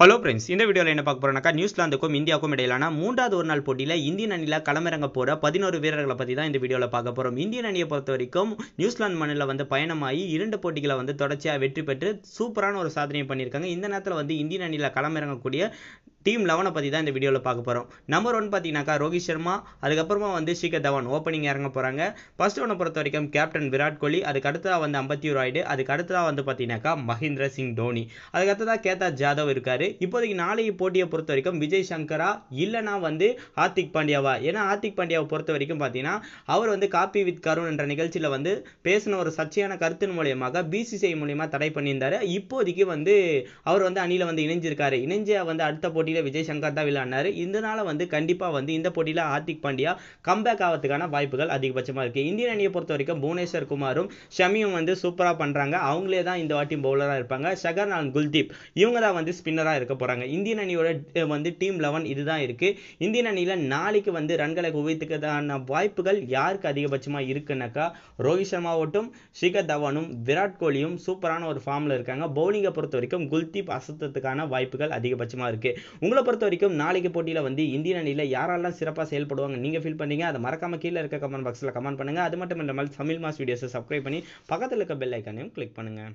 Hello friends இந்த வீடியோவில் என்ன பார்க்க போகிறோம்னாக்கா நியூசிலாந்துக்கும் இந்தியாவுக்கும் இடையிலான மூன்றாவது ஒரு நாள் போட்டியில் இந்தியன் அணியில் களமிறங்க போகிற பதினோரு வீரர்களை பற்றி தான் இந்த வீடியோவில் பார்க்க போகிறோம் இந்தியன் அணியை பொறுத்த வரைக்கும் நியூசிலாந்து மண்ணில் வந்து பயணமாகி இரண்டு போட்டிகளை வந்து தொடர்ச்சியாக வெற்றி பெற்று சூப்பரான ஒரு சாதனையை பண்ணியிருக்காங்க. இந்த நேரத்தில் வந்து இந்தியன் அணியில் களமிறங்கக்கூடிய டீம் லெவனை பற்றி தான் இந்த வீடியோவில் பார்க்க போகிறோம் நம்பர் ஒன் பார்த்தீங்கன்னாக்கா ரோஹித் சர்மா அதுக்கப்புறமா வந்து ஷிகர் தவான் ஓப்பனிங் இறங்க போகிறாங்க ஃபர்ஸ்ட் ஒன்று பொறுத்த வரைக்கும் கேப்டன் விராட் கோலி அதுக்கு அடுத்ததாக வந்து அம்பத்தி ராய்டு அதுக்கு அடுத்ததாக வந்து பார்த்தீங்கன்னாக்கா மஹேந்திர சிங் தோனி. அதுக்கு அடுத்ததாக கேதா ஜாதவ் இருக்கார். இப்போதைக்கு நாளைய போட்டியை பொறுத்த வரைக்கும் விஜய் சங்கரா இல்லைனா வந்து ஹார்திக் பாண்டியாவா? ஏன்னா ஹார்திக் பாண்டியாவை பொறுத்த வரைக்கும் பார்த்தீங்கன்னா அவர் வந்து காப்பி வித் கருண் என்ற நிகழ்ச்சியில் வந்து பேசின ஒரு சர்ச்சையான கருத்தின் மூலியமாக பிசிசிஐ மூலியமாக தடை பண்ணியிருந்தாரு. இப்போதைக்கு வந்து அவர் வந்து அணியில் வந்து இணைஞ்சிருக்காரு. இணைஞ்ச வந்து அடுத்த போட்டி போட்டியில் விஜய் சங்கர் தான் விளையாடினார். இதனால் வந்து கண்டிப்பாக வந்து இந்த போட்டியில் ஹார்திக் பாண்டியா கம்பேக் ஆகிறதுக்கான வாய்ப்புகள் அதிகபட்சமாக இருக்குது இந்தியன் அணியை பொறுத்த வரைக்கும் புவனேஸ்வர் குமாரும் ஷமியும் வந்து சூப்பராக பண்ணுறாங்க அவங்களே தான் இந்த வாட்டி பவுலராக இருப்பாங்க. ஷகர் அண்ட் குல்தீப் இவங்க தான் வந்து ஸ்பின்னராக இருக்க போகிறாங்க இந்தியன் அணியோட வந்து டீம் லெவன் இதுதான் இருக்குது இந்தியன் அணியில் நாளைக்கு வந்து ரன்களை குவித்துக்கான வாய்ப்புகள் யாருக்கு அதிகபட்சமாக இருக்குன்னாக்கா ரோஹித் சர்மாவட்டும் ஷிகர் தவானும் விராட் கோலியும் சூப்பரான ஒரு ஃபார்மில் இருக்காங்க. பவுலிங்கை பொறுத்த வரைக்கும் குல்தீப் அசத்தத்துக்கான வாய்ப்புகள் அதிகபட்சமாக இருக்குது உங்களை பொறுத்த வரைக்கும் நாளைக்கு போட்டியில் வந்து இந்தியன் அணியில் யாரெல்லாம் சிறப்பாக செயல்படுவாங்க நீங்கள் ஃபீல் பண்ணீங்க அதை மறக்காமல் கீழே இருக்க கமெண்ட் பாக்ஸில் கமெண்ட் பண்ணுங்கள் அது மட்டும் இல்லாமல் தமிழ் மாஸ் வீடியோஸை சப்ஸ்கிரைப் பண்ணி பக்கத்தில் இருக்க பெல் ஐக்கானையும் கிளிக் பண்ணுங்கள்